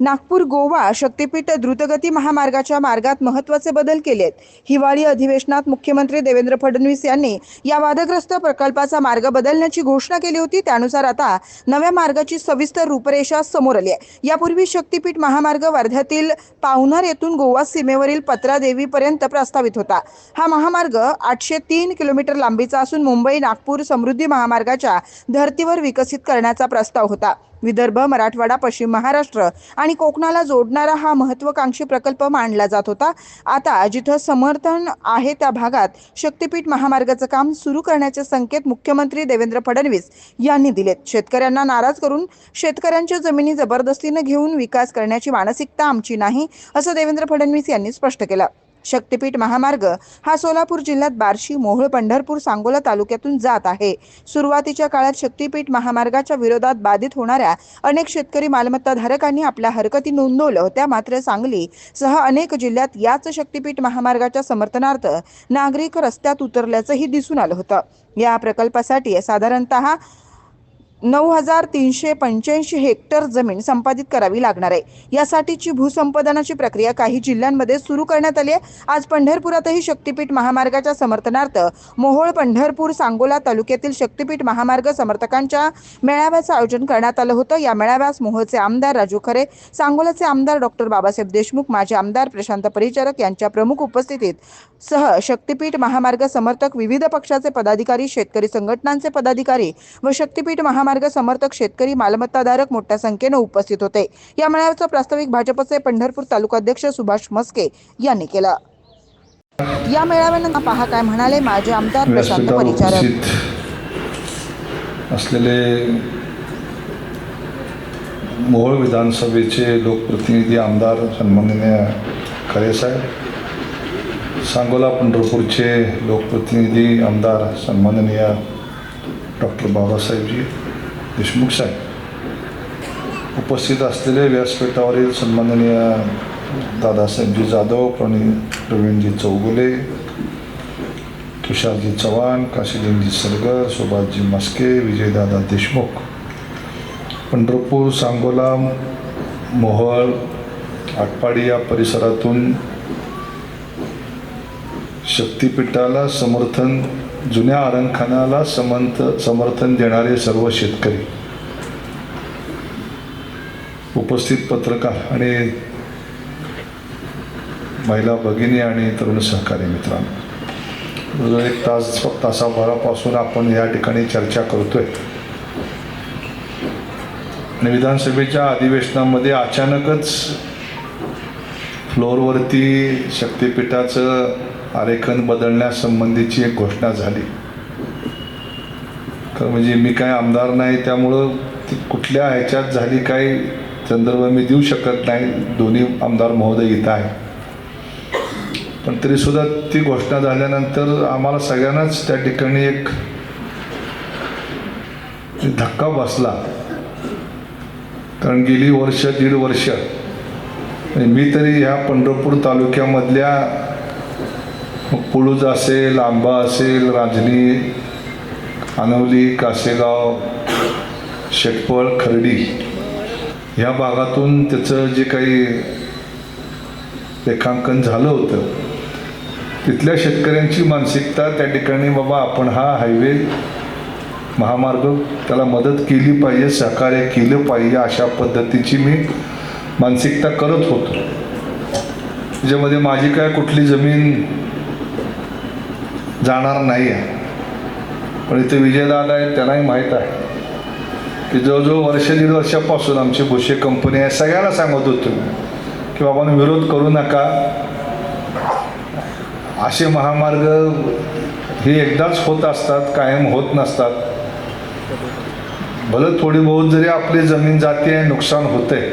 नागपूर गोवा शक्तीपीठ द्रुतगती महामार्गाच्या मार्गात महत्त्वाचे बदल केलेत. हिवाळी अधिवेशनात मुख्यमंत्री देवेंद्र फडणवीस यांनी या वादग्रस्त प्रकल्पाचा मार्ग बदलण्याची घोषणा केली होती. त्यानुसार आता नव्या मार्गाची सविस्तर रूपरेषा समोर आली आहे. यापूर्वी शक्तीपीठ महामार्ग वर्ध्यातील पावनार येथून गोवा सीमेवरील पत्रादेवीपर्यंत प्रस्तावित होता. हा महामार्ग आठशे तीन किलोमीटर लांबीचा असून मुंबई नागपूर समृद्धी महामार्गाच्या धर्तीवर विकसित करण्याचा प्रस्ताव होता. विदर्भ मराठवाडा पश्चिम महाराष्ट्र आणि कोकणाला जोडणारा हा महत्वाकांक्षी प्रकल्प मानला जात होता. आता जिथं समर्थन आहे त्या भागात शक्तीपीठ महामार्गाचं काम सुरू करण्याचे संकेत मुख्यमंत्री देवेंद्र फडणवीस यांनी दिलेत. शेतकऱ्यांना नाराज करून शेतकऱ्यांच्या जमिनी जबरदस्तीनं घेऊन विकास करण्याची मानसिकता आमची नाही असं देवेंद्र फडणवीस यांनी स्पष्ट केलं. शक्तीपीठ महामार्ग हा सोलापूर जिल्ह्यात बार्शी मोहोळ पंढरपूर सांगोला तालुक्यातून जात आहे. सुरुवातीच्या काळात शक्तीपीठ महामार्गाच्या विरोधात बाधित होणाऱ्या अनेक शेतकरी मालमत्ताधारकांनी आपल्या हरकती नोंदवल्या होत्या मात्र सांगली सह अनेक जिल्ह्यात याच शक्तीपीठ महामार्गाच्या समर्थनार्थ नागरिक रस्त्यात उतरल्याचंही दिसून आलं होतं. या प्रकल्पासाठी साधारणतः नऊ हजार तीनशे पंच्याऐंशी हेक्टर जमीन संपादित करावी लागणार आहे. यासाठीची भूसंपादनाची प्रक्रिया काही जिल्ह्यांमध्ये सुरू करण्यात आली आहे. आज पंढरपुरातही शक्तीपीठ महामार्गाच्या समर्थनार्थ मोहोळ पंढरपूर सांगोला तालुक्यातील शक्तीपीठ महामार्ग समर्थकांच्या मेळाव्याचं आयोजन करण्यात आलं होतं. या मेळाव्यास मोहोळचे आमदार राजू खरे सांगोलाचे आमदार डॉक्टर बाबासाहेब देशमुख माजी आमदार प्रशांत परिचारक यांच्या प्रमुख उपस्थितीत सह शक्तीपीठ महामार्ग समर्थक विविध पक्षाचे पदाधिकारी शेतकरी संघटनांचे पदाधिकारी व शक्तीपीठ महामार्ग समर्थक शेतकरी मालमत्ताधारक मोठ्या संख्येनं उपस्थित होते. या मेळाव्याचं प्रास्ताविक भाजपचे पंढरपूर तालुकाध्यक्ष सुभाष मस्के यांनी केलं. या मेळाव्यानंतर पहा काय म्हणाले माजी आमदार प्रशांत परिचारक. असलेले मोहोळ विधानसभेचे लोकप्रतिनिधी आमदार सन्माननीय खरेसाहेब सांगोला पंढरपूरचे लोकप्रतिनिधी आमदार सन्माननीय डॉक्टर बाबासाहेबजी देशमुख साहेब उपस्थित असलेले व्यासपीठावरील सन्माननीय दादासाहेबजी जाधव प्रणि प्रवीणजी चौगुले तुषारजी चव्हाण काशीलिंगजी सरगर सुभाषजी मस्के विजयदादा देशमुख पंढरपूर सांगोला मोहळ आटपाडी या परिसरातून शक्तिपीठाला समर्थन जुन्या आरंखानाला समंत समर्थन देणारे सर्व शेतकरी. उपस्थित पत्रकार आणि महिला भगिनी आणि तरुण सहकारी मित्रांनो. एक तास तासाभरापासून आपण या ठिकाणी चर्चा करतोय. आणि विधानसभेच्या अधिवेशनामध्ये अचानकच फ्लोअरवरती शक्तिपीठाचं आरेखन बदलण्यासंबंधीची एक घोषणा झाली. तर म्हणजे मी काय आमदार नाही त्यामुळं ती कुठल्या ह्याच्यात झाली काय संदर्भ मी देऊ शकत नाही. दोन्ही आमदार महोदय इथं आहे पण तरीसुद्धा ती घोषणा झाल्यानंतर आम्हाला सगळ्यांनाच त्या ठिकाणी एक धक्का बसला. कारण गेली वर्ष दीड वर्ष. मी तरी ह्या पंढरपूर तालुक्यामधल्या मग पुळूज असेल आंबा असेल रांजणी आनवली कासेगाव शेटपळ खर्डी ह्या भागातून त्याचं जे काही रेखांकन झालं होतं तिथल्या शेतकऱ्यांची मानसिकता त्या ठिकाणी बाबा आपण हा हायवे महामार्ग त्याला मदत केली पाहिजे सहकार्य केलं पाहिजे अशा पद्धतीची मी मानसिकता करत होतो. त्याच्यामध्ये माझी काय कुठली जमीन जाणार नाही आहे पण इथे विजयला आला आहे त्यांनाही माहीत आहे की जवळजवळ वर्ष दीड वर्षापासून आमची भुसे कंपनी आहे. सगळ्यांना सांगत होतो की बाबांना विरोध करू नका. असे महामार्ग हे एकदाच होत असतात कायम होत नसतात. भलं थोडी बहुत जरी आपली जमीन जाते आहे नुकसान होतंय.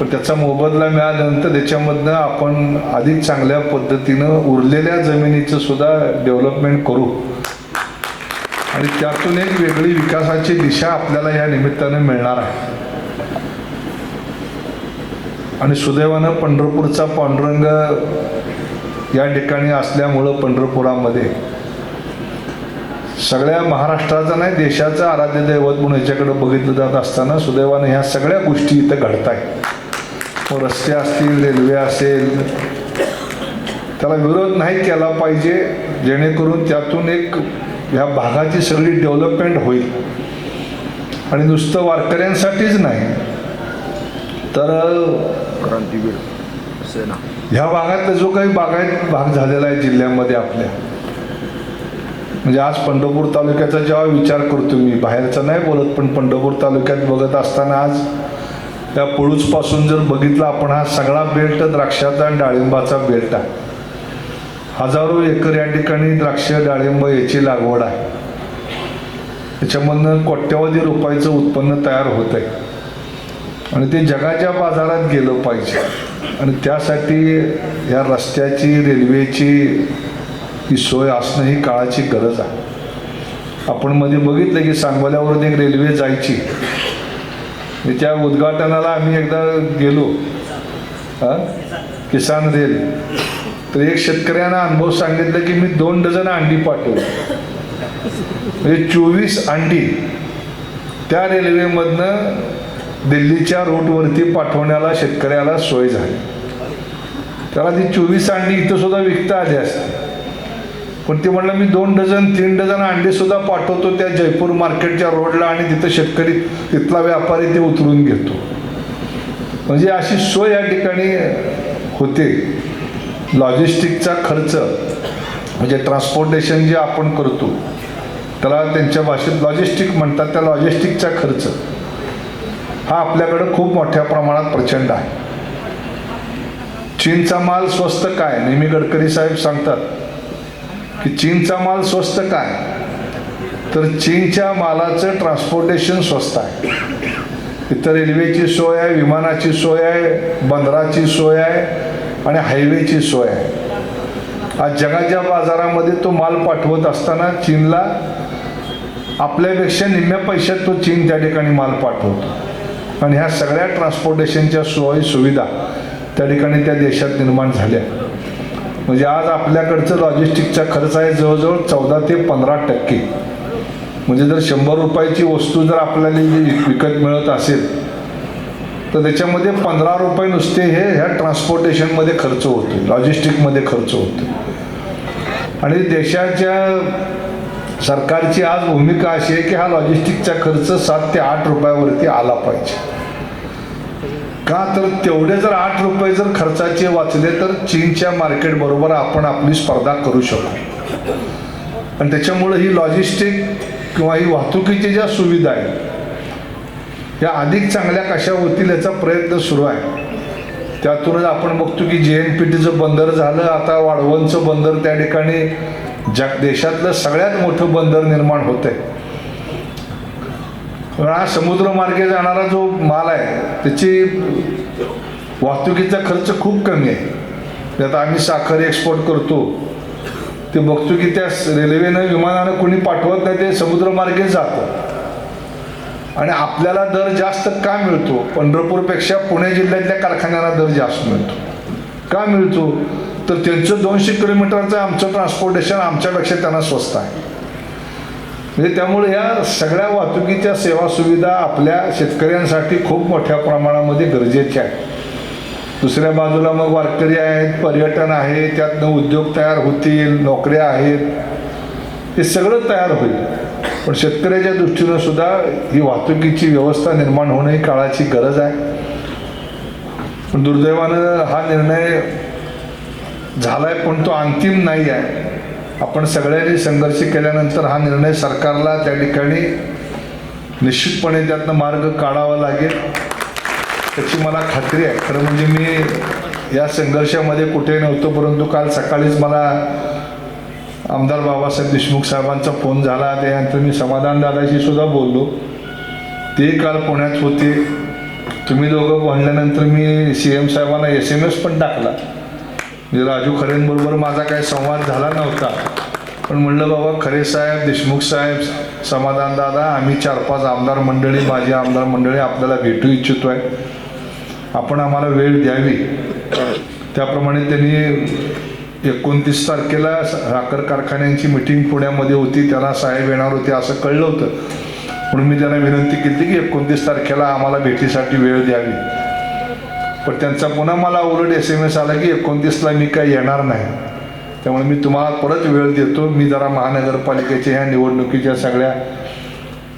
पण त्याचा मोबदला मिळाल्यानंतर त्याच्यामधनं आपण अधिक चांगल्या पद्धतीनं उरलेल्या जमिनीचं सुद्धा डेव्हलपमेंट करू. आणि त्यातून एक वेगळी विकासाची दिशा आपल्याला या निमित्तानं मिळणार आहे. आणि सुदैवानं पंढरपूरचा पांडुरंग या ठिकाणी असल्यामुळं पंढरपुरामध्ये सगळ्या महाराष्ट्राचा नाही देशाचं आराध्य दैवत म्हणून याच्याकडे बघितलं जात असताना सुदैवानं ह्या सगळ्या गोष्टी इथं घडत आहेत रस्ते असतील रेल्वे असेल त्याला विरोध नाही केला पाहिजे जेणेकरून त्यातून एक ह्या भागाची सगळी डेव्हलपमेंट होईल. आणि नुसतं वारकऱ्यांसाठीच नाही. तर क्रांतीवीर सेना ह्या भागातला जो काही बागायत भाग झालेला आहे जिल्ह्यामध्ये आपल्या. म्हणजे आज पंढरपूर तालुक्याचा जेव्हा विचार करतो मी बाहेरचा नाही बोलत पण पंढरपूर तालुक्यात बघत असताना आज त्या पुळूचपासून जर बघितला आपण हा सगळा बेल्ट द्राक्षाचा आणि डाळिंबाचा बेल्ट आहे. हजारो एकर या ठिकाणी द्राक्ष डाळिंब याची लागवड आहे. त्याच्यामधनं कोट्यवधी रुपयाचं उत्पन्न तयार होत आहे आणि ते जगाच्या बाजारात गेलं पाहिजे. आणि त्यासाठी या रस्त्याची रेल्वेची ही सोय असणं ही काळाची गरज आहे. आपण मध्ये बघितलं की सांगोल्यावरून एक रेल्वे जायची. त्या उद्घाटनाला आम्ही एकदा गेलो. किसान रेल. तर एक शेतकऱ्यानं अनुभव सांगितलं की मी दोन डझन अंडी पाठवली. म्हणजे चोवीस अंडी त्या रेल्वेमधनं दिल्लीच्या रूटवरती पाठवण्याला शेतकऱ्याला सोय झाली. त्याला ती चोवीस अंडी इथं सुद्धा विकता आली असते. पण ते म्हणलं मी दोन डझन तीन डझन अंडे सुद्धा पाठवतो त्या जयपूर मार्केटच्या रोडला आणि तिथं शेतकरी तिथला व्यापारी ते उतरून घेतो. म्हणजे अशी सोय या ठिकाणी होते. लॉजिस्टिकचा खर्च म्हणजे ट्रान्सपोर्टेशन जे आपण करतो त्याला त्यांच्या भाषेत लॉजिस्टिक म्हणतात त्या लॉजिस्टिकचा खर्च. हा आपल्याकडं खूप मोठ्या प्रमाणात प्रचंड आहे. चीनचा माल स्वस्त काय? नेहमी गडकरी साहेब सांगतात की चीनचा माल स्वस्त काय? तर चीनच्या मालाचं ट्रान्सपोर्टेशन स्वस्त आहे. इथं रेल्वेची सोय आहे विमानाची सोय आहे बंदराची सोय आहे आणि हायवेची सोय आहे. आज जगाच्या बाजारामध्ये तो माल पाठवत असताना चीनला आपल्यापेक्षा निम्म्या पैशात तो चीन त्या ठिकाणी माल पाठवतो. आणि ह्या सगळ्या ट्रान्सपोर्टेशनच्या सोयी सुविधा त्या ठिकाणी त्या देशात निर्माण झाल्या. म्हणजे आज आपल्याकडचं लॉजिस्टिकचा खर्च आहे जवळजवळ चौदा ते पंधरा टक्के. म्हणजे जर शंभर रुपयाची वस्तू जर आपल्याला जी विकत मिळत असेल तर त्याच्यामध्ये पंधरा रुपये नुसते हे ह्या ट्रान्सपोर्टेशनमध्ये खर्च होतो लॉजिस्टिकमध्ये खर्च होतो आणि देशाच्या सरकारची आज भूमिका अशी आहे की हा लॉजिस्टिकचा खर्च सात ते आठ रुपयावरती आला पाहिजे. का? तर तेवढे जर आठ रुपये जर खर्चाचे वाचले तर चीनच्या मार्केट बरोबर आपण आपली स्पर्धा करू शकू. आणि त्याच्यामुळे ही लॉजिस्टिक किंवा ही वाहतुकीची ज्या सुविधा आहेत या अधिक चांगल्या कशा होतील याचा प्रयत्न सुरू आहे. त्यातूनच आपण बघतो की जे एन पी टीचं बंदर झालं आता वाढवणचं बंदर त्या ठिकाणी जग देशातलं सगळ्यात मोठं बंदर निर्माण होत आहे हा समुद्रमार्गे जाणारा जो माल आहे त्याची वाहतुकीचा खर्च खूप कमी आहे. त्यात आम्ही साखर एक्सपोर्ट करतो. ते बघतो की त्या रेल्वेनं विमानानं कोणी पाठवत नाही ते समुद्रमार्गे जातं. आणि आपल्याला दर जास्त का मिळतो? पंढरपूरपेक्षा पुणे जिल्ह्यातल्या कारखान्यांना दर जास्त मिळतो. का मिळतो? तर त्यांचं दोनशे किलोमीटरचं आमचं ट्रान्सपोर्टेशन आमच्यापेक्षा त्यांना स्वस्त आहे. म्हणजे त्यामुळे या सगळ्या वाहतुकीच्या सेवा सुविधा आपल्या शेतकऱ्यांसाठी खूप मोठ्या प्रमाणामध्ये गरजेच्या आहेत. दुसऱ्या बाजूला मग वारकरी आहेत पर्यटन आहे त्यातनं उद्योग तयार होतील नोकऱ्या आहेत हे सगळं तयार होईल. पण शेतकऱ्याच्या दृष्टीनं सुद्धा ही वाहतुकीची व्यवस्था निर्माण होणं ही काळाची गरज आहे. पण दुर्दैवानं हा निर्णय झालाय पण तो अंतिम नाही आहे. आपण सगळ्यांनी संघर्ष केल्यानंतर हा निर्णय सरकारला त्या ठिकाणी निश्चितपणे त्यातनं मार्ग काढावा लागेल. त्याची मला खात्री आहे. खरं म्हणजे मी या संघर्षामध्ये कुठे नव्हतो परंतु काल सकाळीच मला आमदार बाबासाहेब देशमुख साहेबांचा फोन झाला. त्यानंतर मी समाधान दादाशी सुद्धा बोललो. ते काल पुण्यात होते. तुम्ही दोघं म्हणल्यानंतर मी सी एम साहेबांना एस एम एस पण टाकला. म्हणजे राजू खरेंबरोबर माझा काही संवाद झाला नव्हता. पण म्हणलं बाबा खरे साहेब देशमुख साहेब समाधान दादा आम्ही चार पाच आमदार मंडळी माझी आमदार मंडळी आपल्याला भेटू इच्छितो आहे आपण आम्हाला वेळ द्यावी. त्याप्रमाणे त्यांनी एकोणतीस तारखेला साखर कारखान्यांची मिटिंग पुण्यामध्ये होती. त्यांना साहेब येणार होते असं कळलं होतं. म्हणून मी त्यांना विनंती केली की एकोणतीस तारखेला आम्हाला भेटीसाठी वेळ द्यावी. पण त्यांचा पुन्हा मला उलट एस एम एस आला की एकोणतीसला मी काही येणार नाही. त्यामुळे मी तुम्हाला परत वेळ देतो. मी जरा महानगरपालिकेच्या ह्या निवडणुकीच्या सगळ्या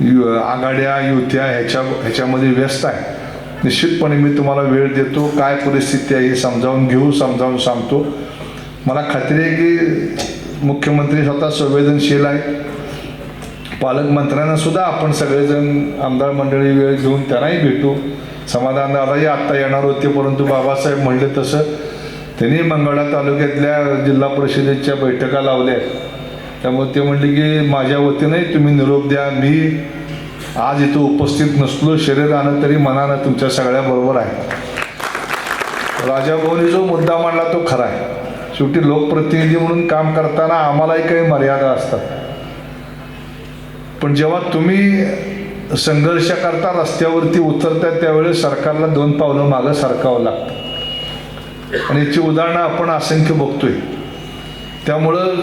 यु- आघाड्या युत्या ह्याच्या ह्याच्यामध्ये व्यस्त आहे. निश्चितपणे मी तुम्हाला वेळ देतो. काय परिस्थिती आहे हे समजावून घेऊ समजावून सांगतो. मला खात्री आहे की मुख्यमंत्री स्वतः संवेदनशील आहे. पालकमंत्र्यांना सुद्धा आपण सगळेजण आमदार मंडळी वेळ घेऊन त्यांनाही भेटू. समाधान दादाही आत्ता येणार होते परंतु बाबासाहेब म्हणले तसं. त्यांनी मंगळा तालुक्यातल्या जिल्हा परिषदेच्या बैठका लावल्या. त्यामुळे ते म्हणले की माझ्या वतीनंही तुम्ही निरोप द्या. मी आज इथं उपस्थित नसलो शरीरानं तरी मनानं तुमच्या सगळ्याबरोबर आहे. राजाभाऊनी जो मुद्दा मांडला तो खरा आहे. शेवटी लोकप्रतिनिधी म्हणून काम करताना आम्हालाही काही मर्यादा असतात. पण जेव्हा तुम्ही संघर्ष करता रस्त्यावरती उतरता त्यावेळेस सरकारला दोन पावलं मागं सरकावं लागतं. आणि याची उदाहरणं आपण असंख्य बघतोय. त्यामुळं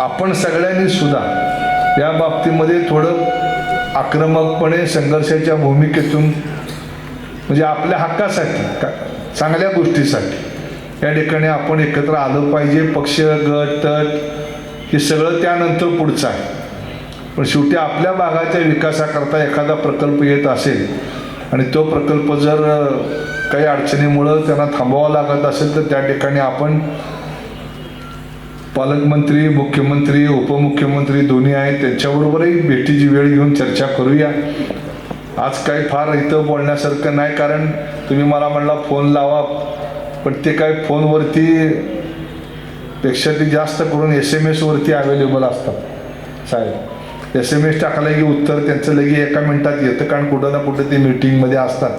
आपण सगळ्यांनी सुद्धा या बाबतीमध्ये थोडं आक्रमकपणे संघर्षाच्या भूमिकेतून म्हणजे आपल्या हक्कासाठी का चांगल्या गोष्टीसाठी या ठिकाणी आपण एकत्र आलं पाहिजे. पक्ष गट तट हे सगळं त्यानंतर पुढचं आहे. पण शेवटी आपल्या भागाच्या विकासाकरता एखादा प्रकल्प येत असेल आणि तो प्रकल्प जर काही अडचणीमुळं त्यांना थांबवावा लागत असेल तर त्या ठिकाणी आपण पालकमंत्री मुख्यमंत्री उपमुख्यमंत्री दोन्ही आहेत त्यांच्याबरोबरही भेटीची वेळ घेऊन चर्चा करूया. आज काही फार इथं बोलण्यासारखं नाही कारण तुम्ही मला म्हणला फोन लावा पण ते काय फोनवरती पेक्षा ते जास्त करून एस एम एसवरती अवेलेबल असतात. साहेब एस एम एस टाकलं की उत्तर त्यांचं लगे एका मिनिटात येतं कारण कुठं ना कुठं ते मीटिंगमध्ये असतात.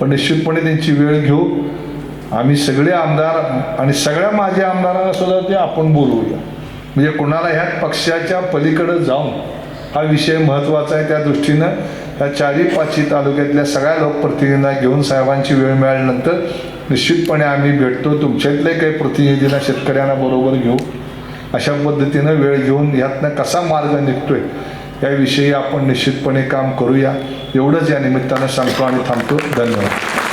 पण निश्चितपणे त्यांची वेळ घेऊ. आम्ही सगळे आमदार आणि सगळ्या माझ्या आमदारांना सुद्धा ते आपण बोलवूया. म्हणजे कोणाला ह्या पक्षाच्या पलीकडं जाऊन हा विषय महत्त्वाचा आहे त्या दृष्टीनं या चारी पाचही तालुक्यातल्या सगळ्या लोकप्रतिनिधींना घेऊन साहेबांची वेळ मिळाल्यानंतर निश्चितपणे आम्ही भेटतो. तुमच्यातले काही प्रतिनिधींना शेतकऱ्यांना बरोबर घेऊ. अशा पद्धतीनं वेळ घेऊन यातनं कसा मार्ग निघतोय याविषयी आपण निश्चितपणे काम करूया. एवढंच या निमित्तानं सांगतो आणि थांबतो. धन्यवाद.